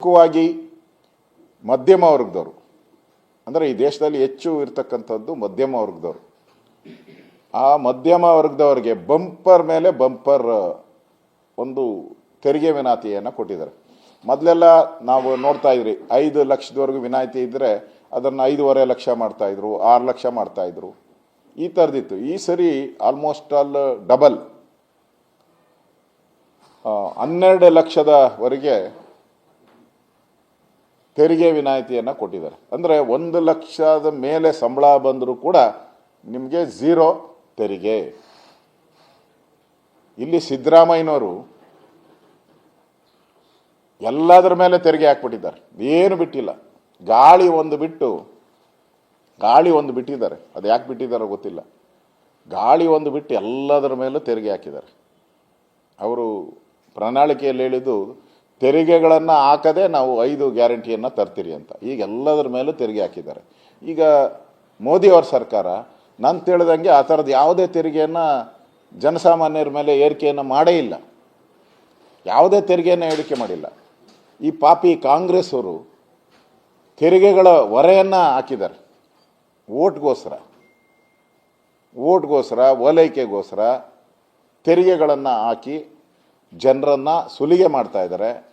ಮುಖ್ಯವಾಗಿ ಮಧ್ಯಮ ವರ್ಗದವರು. ಅಂದರೆ ಈ ದೇಶದಲ್ಲಿ ಹೆಚ್ಚು ಇರತಕ್ಕಂಥದ್ದು ಮಧ್ಯಮ ವರ್ಗದವರು. ಆ ಮಧ್ಯಮ ವರ್ಗದವರಿಗೆ ಬಂಪರ್ ಮೇಲೆ ಬಂಪರ್ ಒಂದು ತೆರಿಗೆ ವಿನಾಯಿತಿಯನ್ನು ಕೊಟ್ಟಿದ್ದಾರೆ. ಮೊದಲೆಲ್ಲ ನಾವು ನೋಡ್ತಾ ಇದ್ರಿ, ಐದು ಲಕ್ಷದವರೆಗೂ ವಿನಾಯಿತಿ ಇದ್ದರೆ ಅದನ್ನು ಐದೂವರೆ ಲಕ್ಷ ಮಾಡ್ತಾಯಿದ್ರು ಆರು ಲಕ್ಷ ಮಾಡ್ತಾಯಿದ್ರು ಈ ಥರದಿತ್ತು ಈ ಸರಿ ಆಲ್ಮೋಸ್ಟ್ ಆಲ್ ಡಬಲ್ ಹನ್ನೆರಡು ಲಕ್ಷದವರೆಗೆ ತೆರಿಗೆ ವಿನಾಯಿತಿಯನ್ನು ಕೊಟ್ಟಿದ್ದಾರೆ. ಅಂದರೆ ಒಂದು ಲಕ್ಷದ ಮೇಲೆ ಸಂಬಳ ಬಂದರೂ ಕೂಡ ನಿಮಗೆ ಝೀರೋ ತೆರಿಗೆ. ಇಲ್ಲಿ ಸಿದ್ದರಾಮಯ್ಯನವರು ಎಲ್ಲದರ ಮೇಲೆ ತೆರಿಗೆ ಹಾಕ್ಬಿಟ್ಟಿದ್ದಾರೆ. ಏನು ಬಿಟ್ಟಿಲ್ಲ. ಗಾಳಿ ಒಂದು ಬಿಟ್ಟು, ಗಾಳಿ ಒಂದು ಬಿಟ್ಟಿದ್ದಾರೆ. ಅದು ಯಾಕೆ ಬಿಟ್ಟಿದ್ದಾರೋ ಗೊತ್ತಿಲ್ಲ. ಗಾಳಿ ಒಂದು ಬಿಟ್ಟು ಎಲ್ಲದರ ಮೇಲೂ ತೆರಿಗೆ ಹಾಕಿದ್ದಾರೆ. ಅವರು ಪ್ರಣಾಳಿಕೆಯಲ್ಲಿ ಹೇಳಿದ್ದು ತೆರಿಗೆಗಳನ್ನು ಹಾಕದೆ ನಾವು ಐದು ಗ್ಯಾರಂಟಿಯನ್ನು ತರ್ತೀರಿ ಅಂತ. ಈಗ ಎಲ್ಲದರ ಮೇಲೂ ತೆರಿಗೆ ಹಾಕಿದ್ದಾರೆ. ಈಗ ಮೋದಿಯವರ ಸರ್ಕಾರ, ನಾನು ತಿಳಿದಂಗೆ ಆ ಥರದ್ದು ಯಾವುದೇ ತೆರಿಗೆಯನ್ನು ಜನಸಾಮಾನ್ಯರ ಮೇಲೆ ಏರಿಕೆಯನ್ನು ಮಾಡೇ ಇಲ್ಲ. ಯಾವುದೇ ತೆರಿಗೆಯನ್ನು ಏರಿಕೆ ಮಾಡಿಲ್ಲ. ಈ ಪಾಪಿ ಕಾಂಗ್ರೆಸ್ ಅವರು ತೆರಿಗೆಗಳ ಹೊರೆಯನ್ನು ಹಾಕಿದ್ದಾರೆ. ಓಟ್ಗೋಸ್ಕರ. ಓಟ್ಗೋಸ್ಕರ, ಓಲೈಕೆಗೋಸ್ಕರ ತೆರಿಗೆಗಳನ್ನು ಹಾಕಿ ಜನರನ್ನು ಸುಲಿಗೆ ಮಾಡ್ತಾ ಇದ್ದಾರೆ.